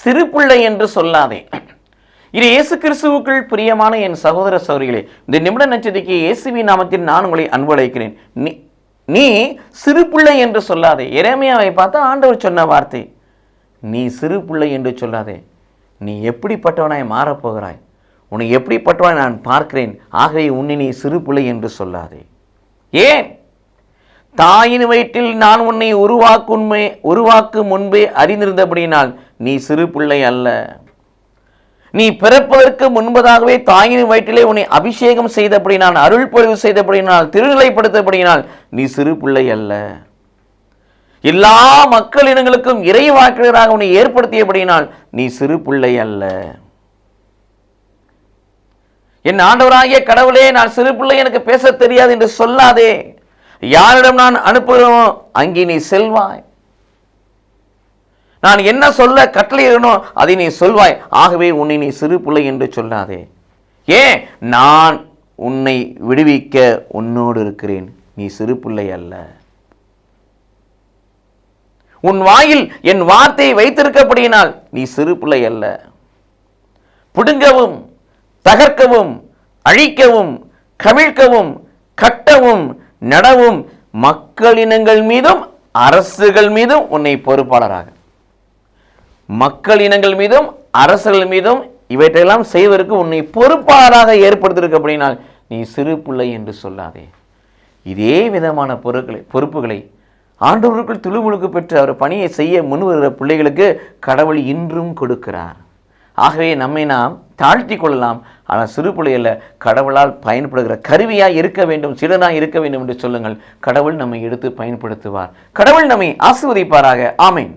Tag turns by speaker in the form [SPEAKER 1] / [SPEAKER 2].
[SPEAKER 1] சிறு பிள்ளை என்று சொல்லாதே. இது இயேசு கிறிஸ்துவுக்குள் பிரியமான என் சகோதர சௌரிகளே இந்த நிமிட நச்சதிக்கு இயேசுவி நாமத்தில் நான் உங்களை அன்பழைக்கிறேன் நீ நீ சிறு பிள்ளை என்று சொல்லாதே. இறைமையாவை பார்த்தா ஆண்டவர் சொன்ன வார்த்தை நீ சிறு பிள்ளை என்று சொல்லாதே. நீ எப்படிப்பட்டவனாய் மாறப்போகிறாய்? உன்னை எப்படிப்பட்டவனாய் நான் பார்க்கிறேன். ஆகவே உன்னை நீ சிறு பிள்ளை என்று சொல்லாதே. ஏன்? தாயின் வயிற்றில் நான் உன்னை உருவாக்குண்மை உருவாக்கும் முன்பே அறிந்திருந்தபடியினால் நீ சிறு பிள்ளை அல்ல. நீ பிறப்பதற்கு முன்பதாகவே தாயின் வயிற்றிலே உன்னை அபிஷேகம் செய்தபடினால் அருள் பொழிவு செய்தபடினால் திருநிலைப்படுத்தபடினால் நீ சிறு பிள்ளை அல்ல. எல்லா மக்களினங்களுக்கும் இறை வாக்கினராக உன்னை ஏற்படுத்தியபடினால் நீ சிறு பிள்ளை அல்ல. என் ஆண்டவராகிய கடவுளே நான் சிறு பிள்ளை எனக்கு பேச தெரியாது என்று சொல்லாதே. யாரிடம் நான் அனுப்புகிறோமோ அங்கே நீ செல்வாய். நான் என்ன சொல்ல கட்டளையிடணும் அதை நீ சொல்வாய். ஆகவே உன்னை நீ சிறு பிள்ளை என்று சொல்லாதே. ஏன்? நான் உன்னை விடுவிக்க உன்னோடு இருக்கிறேன். நீ சிறு பிள்ளை அல்ல. உன் வாயில் என் வார்த்தையை வைத்திருக்கப்படியினால் நீ சிறு பிள்ளை அல்ல. பிடுங்கவும் தகர்க்கவும் அழிக்கவும் கவிழ்க்கவும் கட்டவும் நடவும் மக்களினங்கள் மீதும் அரசுகள் மீதும் உன்னை பொறுப்பாளராக. மக்கள் இனங்கள் மீதும் அரசுகள் மீதும் இவற்றையெல்லாம் செய்வதற்கு உன்னை பொறுப்பாளராக ஏற்படுத்தியிருக்க அப்படின்னால் நீ சிறு பிள்ளை என்று சொல்லாதே. இதே விதமான பொருட்களை பொறுப்புகளை ஆண்டவருக்குள் துளுமுழுக்கு பெற்று அவர் பணியை செய்ய முன்வருகிற பிள்ளைகளுக்கு கடவுள் இன்றும் கொடுக்கிறார். ஆகவே நம்மை நாம் தாழ்த்தி கொள்ளலாம். ஆனால் சிறு பிள்ளையில் கடவுளால் பயன்படுகிற கருவியாக இருக்க வேண்டும் சிறனாய் இருக்க வேண்டும் என்று சொல்லுங்கள். கடவுள் நம்மை எடுத்து பயன்படுத்துவார். கடவுள் நம்மை ஆசிர்வதிப்பாராக. ஆமேன்.